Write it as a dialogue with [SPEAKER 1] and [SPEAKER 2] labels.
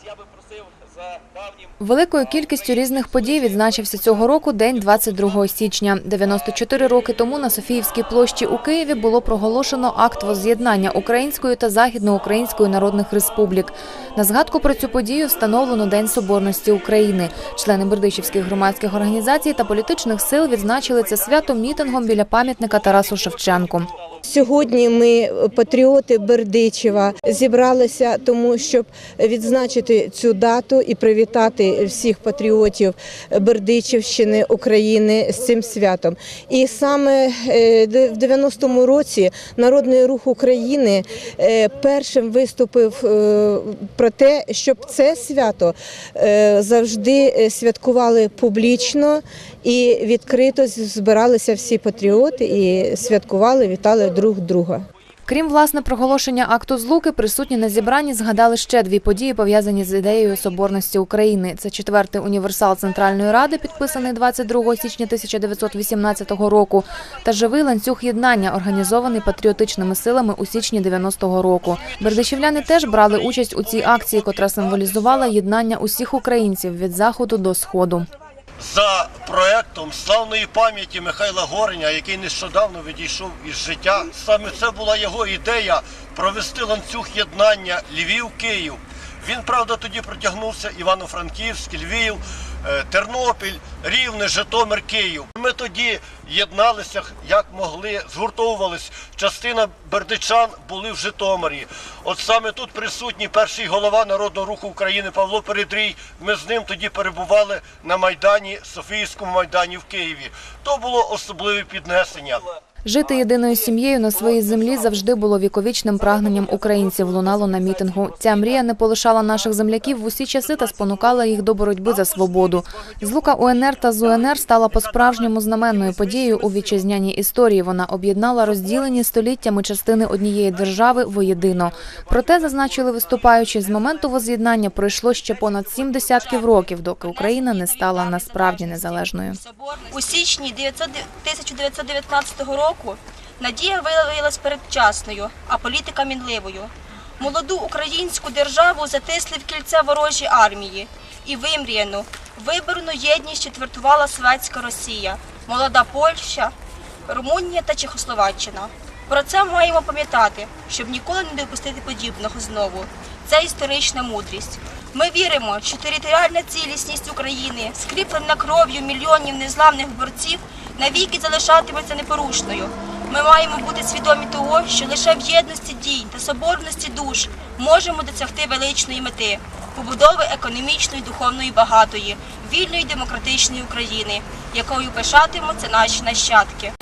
[SPEAKER 1] Asia vă
[SPEAKER 2] Великою кількістю різних подій відзначився цього року день 22 січня. 94 роки тому на Софіївській площі у Києві було проголошено акт возз'єднання Української та Західноукраїнської народних республік. На згадку про цю подію встановлено День Соборності України. Члени бердичівських громадських організацій та політичних сил відзначили це свято мітингом біля пам'ятника Тарасу Шевченку.
[SPEAKER 3] Сьогодні ми, патріоти Бердичева, зібралися тому, щоб відзначити цю дату і привітати всіх патріотів Бердичівщини України з цим святом. І саме е, в 90-му році Народний рух України е, першим виступив е, про те, щоб це свято завжди святкували публічно і відкрито збиралися всі патріоти і святкували, вітали друг друга.
[SPEAKER 2] Крім власне проголошення акту злуки, присутні на зібранні згадали ще дві події, пов'язані з ідеєю соборності України. Це четвертий універсал Центральної Ради, підписаний 22 січня 1918 року, та живий ланцюг єднання, організований патріотичними силами у січні 90-го року. Бердичівляни теж брали участь у цій акції, котра символізувала єднання усіх українців від заходу до сходу.
[SPEAKER 4] За проектом славної пам'яті Михайла Гореня, який нещодавно відійшов із життя. Саме це була його ідея провести ланцюг єднання Львів-Київ. Він, правда, тоді протягнувся Івано-Франківськ, Львів, Тернопіль, Рівне, Житомир, Київ. Ми тоді єдналися як могли, згуртовувались. Частина бердичан були в Житомирі. От саме тут присутній перший голова Народного руху України Павло Передрій. Ми з ним тоді перебували на Майдані, Софійському майдані в Києві. То було особливе піднесення.
[SPEAKER 2] Жити єдиною сім'єю на своїй землі завжди було віковічним прагненням українців. Лунало на мітингу. Ця мрія не полишала наших земляків в усі часи та спонукала їх до боротьби за свободу. Злука УНР та ЗУНР стала по-справжньому знаменною подією у вітчизняній історії. Вона об'єднала розділені століттями частини однієї держави воєдино. Проте, зазначили виступаючи, з моменту воз'єднання пройшло ще понад сім десятків років, доки Україна не стала насправді незалежною.
[SPEAKER 5] У січні 1919 року надія виявилась передчасною, а політика мінливою. Молоду українську державу затисли в кільце ворожі армії і вимріяну, виборну єдність четвертувала Советська Росія, молода Польща, Румунія та Чехословаччина. Про це маємо пам'ятати, щоб ніколи не допустити подібного знову. Це історична мудрість. Ми віримо, що територіальна цілісність України, скріплена кров'ю мільйонів незламних борців, навіки залишатиметься непорушною. Ми маємо бути свідомі того, що лише в єдності дій та соборності душ можемо досягти величної мети побудови економічної, духовної багатої, вільної демократичної України, якою пишатимуться наші нащадки.